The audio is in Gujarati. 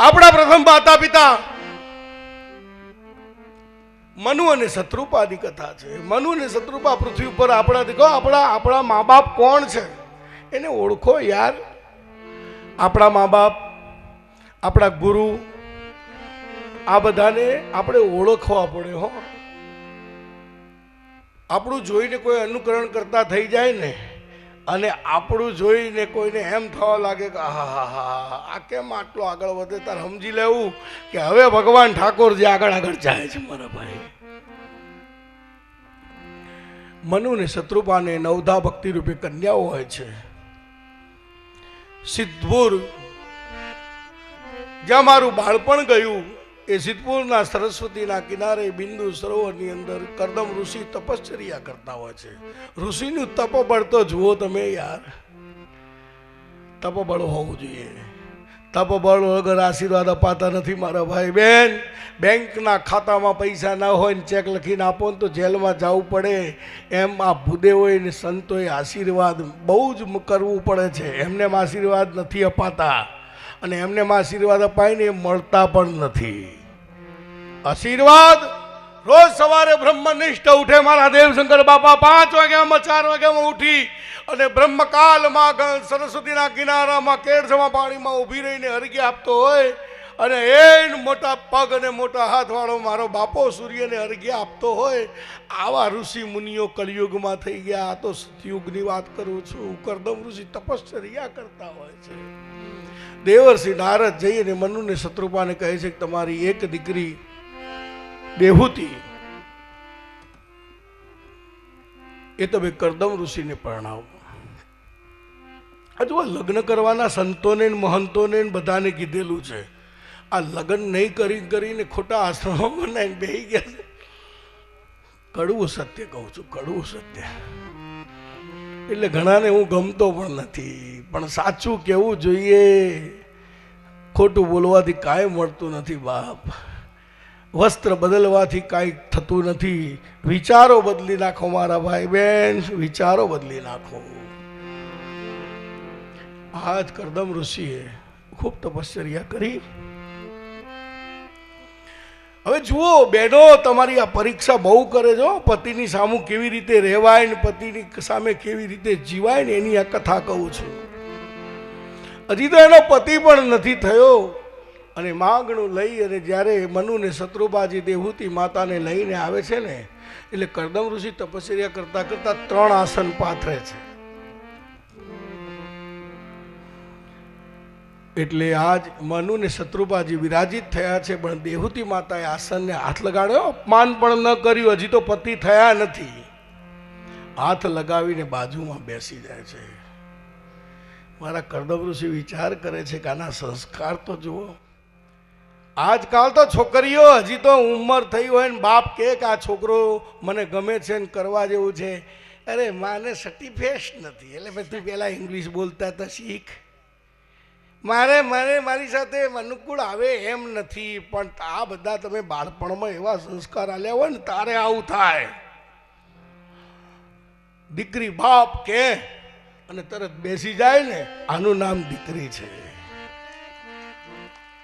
આપણા પ્રથમ માતા પિતા મનુ અને શત્રુપાની કથા છે. મનુ અને શત્રુપા પૃથ્વી ઉપર આપણા દેખો, આપણા આપણા મા બાપ કોણ છે? એને ઓળખો યાર. આપણા મા બાપ આપણા ગુરુ, આ બધાને આપણે ઓળખવા પડે હો. આપણું જોઈને કોઈ અનુકરણ કરતા થઈ જાય ને અને આપણું જોઈને કોઈને એમ થવા લાગે કે, આહા આ કેમ આટલો આગળ વધે? તારે સમજી લેવું કે હવે ભગવાન ઠાકોર જે આગળ આગળ જાય છે, મારા ભાઈ. મનુને શત્રુપાને નવધા ભક્તિ રૂપે કન્યાઓ હોય છે. સિદ્ધપુર, જ્યાં મારું બાળપણ ગયું એ સિદ્ધપુરના સરસ્વતીના કિનારે બિંદુ સરોવરની અંદર કરદમ ઋષિ તપશ્ચર્યા કરતા હોય છે. ઋષિનું તપબળ તો જુઓ તમે યાર. તપબળ હોવું જોઈએ. તપબળ વગર આશીર્વાદ અપાતા નથી મારા ભાઈ બેન. બેંકના ખાતામાં પૈસા ના હોય ને ચેક લખીને આપો ને તો જેલમાં જવું પડે. એમ આ ભૂદેવોએ ને સંતોએ આશીર્વાદ બહુ જ કરવું પડે છે. એમને આશીર્વાદ નથી અપાતા. અને એમને આશીર્વાદ અપાય ને મળતા પણ નથી. આશીર્વાદ. રોજ સવારે બ્રહ્મનિષ્ઠ ઉઠે મારા દેવશંકર બાપા પાંચ વાગ્યામાં, ચાર વાગ્યામાં ઉઠી અને બ્રહ્મકાલમાં સરસ્વતીના કિનારામાં, કેળસમાં, પાણીમાં ઊભી રહીને હરગી આપતો હોય અને એ મોટા પગ અને મોટા હાથવાળો મારો બાપો સૂર્યને અર્ઘ્ય આપતો હોય, આવા ઋષિ મુનિઓ કલયુગમાં થઈ ગયા. આ તો સતયુગની વાત કરું છું. કરદમ ઋષિ તપશ્ચર્યા કરતા હોય છે. દેવર્ષિ નારદ જઈને મનુને શત્રુપાને કહે છે કે તમારી એક દીકરી દેહુતી એ તમે કરદમ ઋષિને પરણાવો. અથવા લગ્ન કરવાના સંતોને મહંતોને બધાને કીધેલું છે. આ લગ્ન નહીં કરી કરીને ખોટા આશ્રમો બનાવીને બેહી ગયા છે. કડવું સત્ય કહું છું, કડવું સત્ય. એટલે ઘણાને હું ગમતો પણ નથી. પણ સાચું કેવું જોઈએ, ખોટું બોલવાથી કાંઈ મળતું નથી બાપ. વસ્ત્ર બદલવાથી કાંઈ થતું નથી. વિચારો બદલી નાખો મારા ભાઈ બહેન વિચારો બદલી નાખો. આ જ કરદમ ઋષિએ ખૂબ તપશ્ચર્યા કરી. હવે જુઓ બેનો તમારી આ પરીક્ષા બહુ કરે છો પતિની સામું કેવી રીતે રહેવાય ને પતિની સામે કેવી રીતે જીવાય ને એની આ કથા કહું છું. હજી તો એનો પતિ પણ નથી થયો. અને માગણું લઈ અને જ્યારે મનુને શત્રુબાજી દેહૂતી માતાને લઈને આવે છે ને, એટલે કરદમ ઋષિ તપશ્ચર્યા કરતા કરતા ત્રણ આસન પાથરે છે. એટલે આજ મનુ ને શત્રુપાજી વિરાજિત થયા છે, પણ દેહૂતી માતાએ આસનને હાથ લગાડ્યો. અપમાન પણ ન કર્યું, હજી તો પતિ થયા નથી. હાથ લગાવીને બાજુમાં બેસી જાય છે. મારા કરદમ ઋષિ વિચાર કરે છે કે આના સંસ્કાર તો જુઓ. આજકાલ તો છોકરીઓ હજી તો ઉંમર થઈ હોય ને બાપ કે આ છોકરો મને ગમે છે ને કરવા જેવું છે. અરે, માને ફેસ્ટ નથી. એટલે ભાઈ તું પહેલાં ઇંગ્લિશ બોલતા તો શીખ. મારે મારે, મારી સાથે અનુકૂળ આવે એમ નથી, પણ આ બધા તમે બાળપણમાં એવા સંસ્કાર આલ્યા હોય ને, તારે આવું થાય. દીકરી બાપ કે, અને તરત બેસી જાય ને, આનું નામ દીકરી છે.